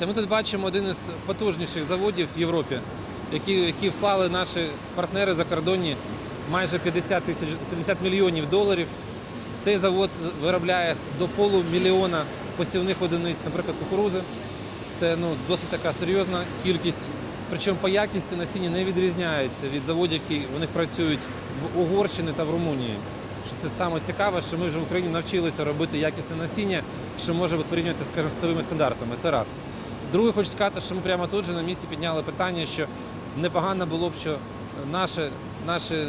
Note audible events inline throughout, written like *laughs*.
Ми тут бачимо один із потужніших заводів в Європі, які, які вклали наші партнери закордонні майже 50, тисяч, 50 мільйонів доларів. Цей завод виробляє до полумільйона посівних одиниць, наприклад, кукурузи. Це ну, досить така серйозна кількість. Причому по якісті насіння не відрізняється від заводів, які вони працюють в Угорщині та в Румунії. Що це саме цікаве, що ми вже в Україні навчилися робити якісне насіння, що може порівнювати з світовими стандартами. Це раз. Друге, хочу сказати, що ми прямо тут же на місці підняли питання, що непогано було б, що наші, наші е,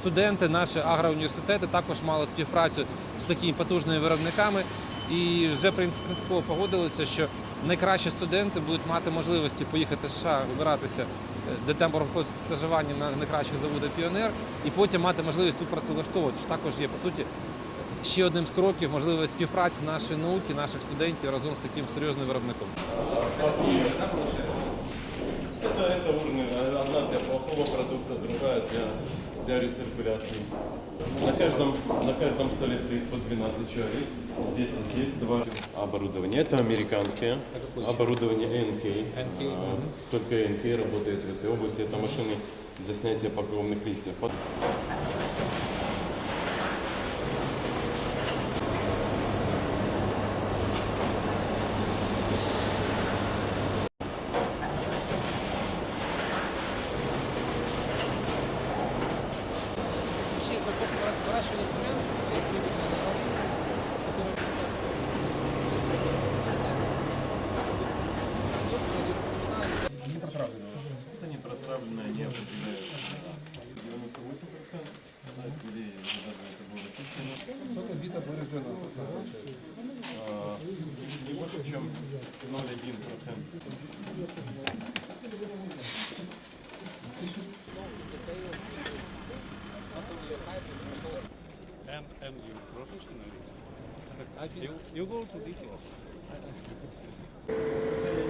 студенти, наші агроуніверситети також мали співпрацю з такими потужними виробниками. І вже принцип- принципово погодилися, що найкращі студенти будуть мати можливості поїхати в США, вибиратися, е, де там проходить стажування на найкращих заводах Піонер, і потім мати можливість тут працевлаштовувати, що також є по суті ще одним з кроків можливої співпраці нашої науки, наших студентів разом з таким серйозним виробником. Это, это урны. Одна для плохого продукта, другая для, для рециркуляции. На каждом, на каждом столе стоит по 12 человек. Здесь и здесь два оборудования. Это американское оборудование NK. А, Только NK работает в этой области. Это машины для снятия покровных листьев. отравленная не определяет 98% людей, даже это было сильно. Сколько бита повреждено? Не больше, чем 0,1%. And and you professionally. You, you go to details. *laughs*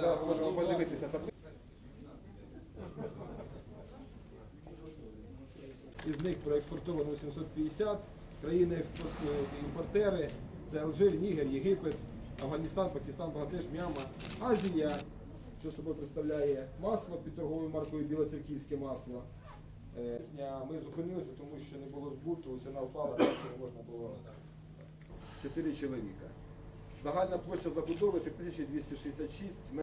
Зараз можемо подивитися. Із них проекспортовано 750. Країни е, імпортери це Алжир, Нігер, Єгипет, Афганістан, Пакистан, Бангладеш, М'янма, Азія, що собою представляє масло під торговою маркою Білоцерківське масло. Е, Ми зупинилися, тому що не було збуту, ціна впала, так що не можна було 4 чоловіка. Загальна площа забудови 3266 метрів.